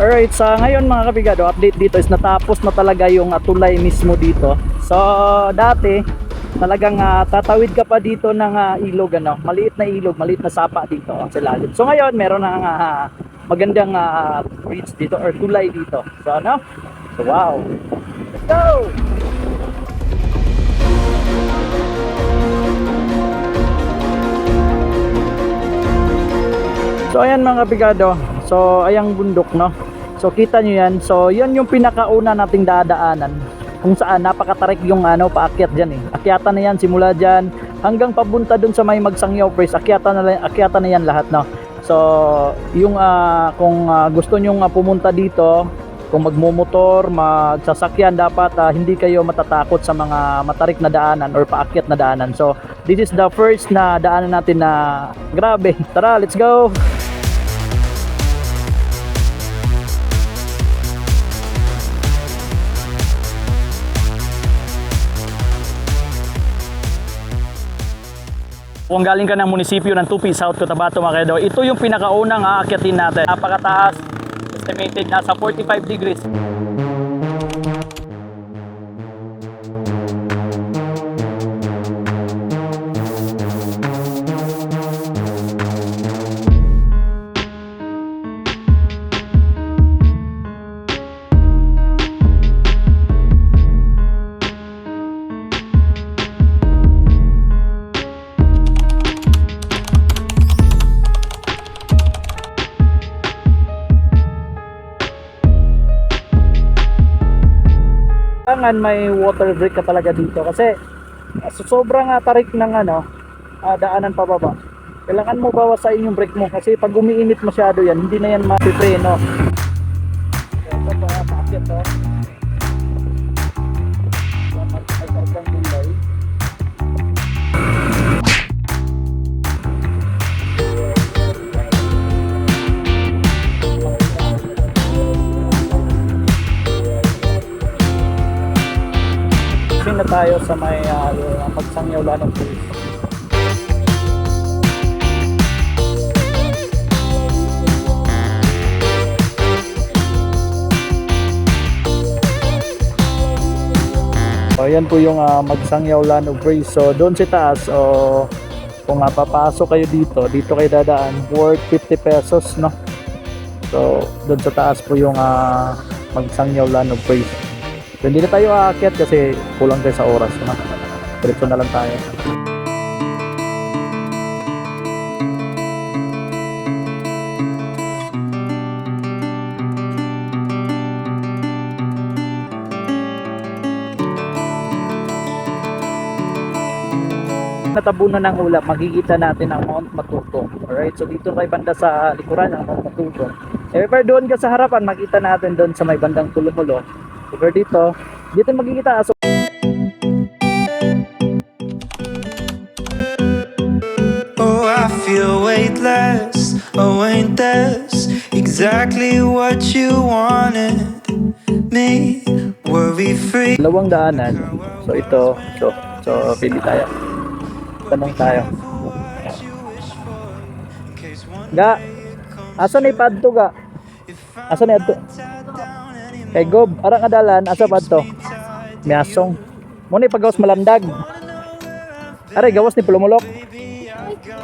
Alright, sa ngayon mga kabigado, update dito is natapos na talaga yung uh, tulay mismo dito. So, dati, talagang ah, tatawid ka pa dito ng ah, ilog, ano, maliit na ilog, maliit na sapa dito ang silalim. So ngayon, meron na ah, magandang ah, bridge dito or tulay dito. So ano? So wow. Let's go! So ayan mga kabigado. So ayang bundok no. So kita nyo yan. So yan yung pinakauna nating dadaanan. Kung saan napakatarik yung ano paakyat diyan eh. Akyatan na yan simula diyan hanggang papunta dun sa may magsangyaw place. Akyatan na akyatan na yan lahat no. So yung ah, kung ah, gusto nyo pumunta dito kung magmumotor, magsasakyan dapat ah, hindi kayo matatakot sa mga matarik na daanan or paakyat na daanan. So this is the first na daanan natin na grabe. Tara, let's go. Kung galing ka ng munisipyo ng Tupi, South Cotabato, mga kedo, ito yung pinakaunang aakyatin natin. Napakataas, estimated nasa 45 degrees. Kailangan may water break ka talaga dito kasi uh, so- sobrang uh, tarik ng ano ah, daanan pababa. Kailangan mo bawasan yung brake mo kasi pag umiinit masyado yan hindi na yan mapipreno na tayo sa may uh, pagsangyaw lanong police. So, yan po yung uh, magsangyaw land of praise. So, doon sa taas, o kung uh, papasok kayo dito, dito kayo dadaan, worth 50 pesos, no? So, doon sa taas po yung uh, magsangyaw land of praise. So, hindi na tayo aakyat kasi kulang tayo sa oras. No? Diretso na lang tayo. natabunan ng ulap, makikita natin ang Mount Matutong. Alright, so dito kay banda sa likuran ng Mount Matutong. Eh, pero doon ka sa harapan, makita natin doon sa may bandang Tulupulo. Pero dito, dito makikita. So, Oh, I feel weightless. Oh, ain't this exactly what you wanted me? Worry free. dalawang daanan. So ito, so, so pili tayo. Tanong tayo. Ga, asa ni padto ga? Asa ni adto? Kay Gob, ara nga dalan, asa padto? Miasong. Mo ni pagawas malandag. Are gawas ni Pulumulok.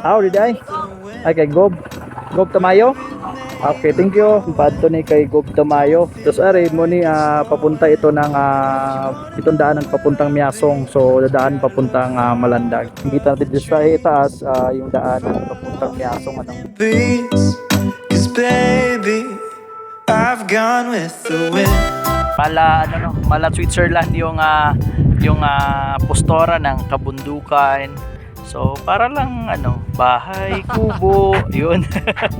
Aw, di ay. Ay kay Gob. Gob Tamayo. Okay, thank you. Padto ni kay Gob Tamayo. Tapos are mo ni ah, papunta ito ng ah, itong daanan papuntang Miasong. So dadaan papuntang ah, Malandag. Kita natin dito sa itaas ah, yung daanan papuntang Miasong anong breeze. Cause baby, I've gone with the wind. mala ano no, mala Switzerland yung ah, yung ah, postora ng kabundukan. So para lang ano, bahay, kubo, yun.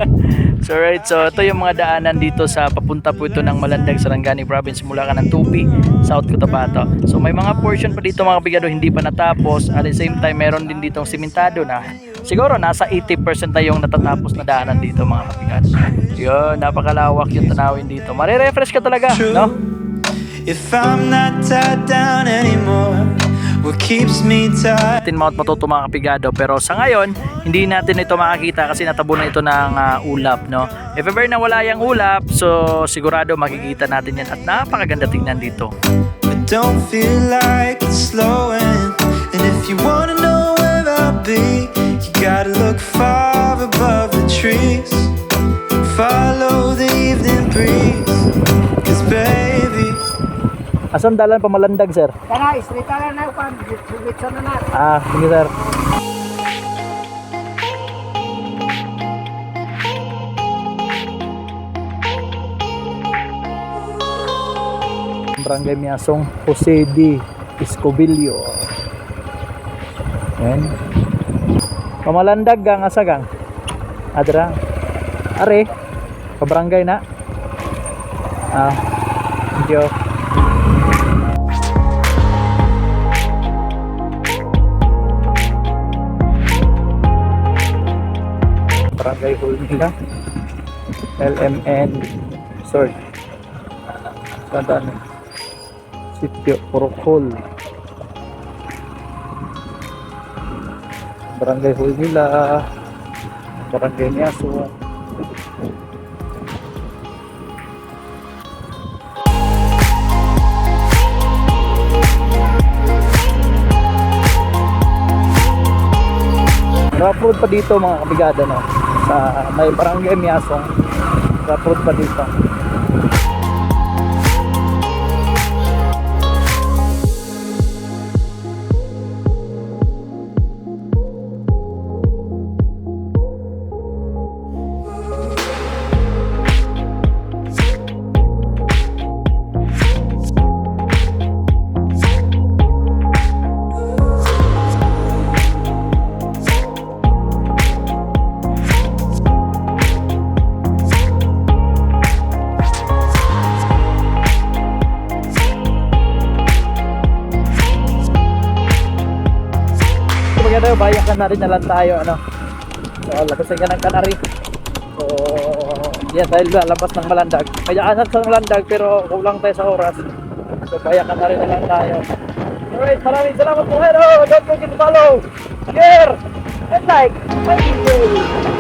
so right, so ito yung mga daanan dito sa papunta po ito ng Malandag, Sarangani Province mula ka ng Tupi, South Cotabato. So may mga portion pa dito mga kabigado hindi pa natapos. At the same time meron din ditong simentado na siguro nasa 80% na yung natatapos na daanan dito mga kabigado. Yun, napakalawak yung tanawin dito. Mare-refresh ka talaga, no? If I'm not tied down anymore, what keeps me tight. natin maut matuto mga kapigado pero sa ngayon hindi natin ito makakita kasi natabunan ito ng ah, ulap no if ever na wala yung ulap so sigurado makikita natin yan at napakaganda tingnan dito I don't feel like it's slowing. Asan dalan pamalandag sir? Tara, street na na upan. Sa na na. ah sige sir. Barangay Miasong Jose D. Escobillo yan pamalandag gang asa gang? Adra. Are. Pabarangay na. Ah thank you barangay hall nila LMN sorry. Tandaan sitio Porokol barangay hall nila barangay Niaso rough pa dito mga kabigada no? Sa may barangay Miasong. Rough pa dito tayo, bayan ka na lang tayo, ano. So, labasin ka ng kanari. So, yan, dahil lalabas ng malandag. Kaya anak sa malandag, pero kulang tayo sa oras. So, bayan ka na lang tayo. Alright, maraming salamat po, Hero. Don't forget to follow, share, and like. Thank.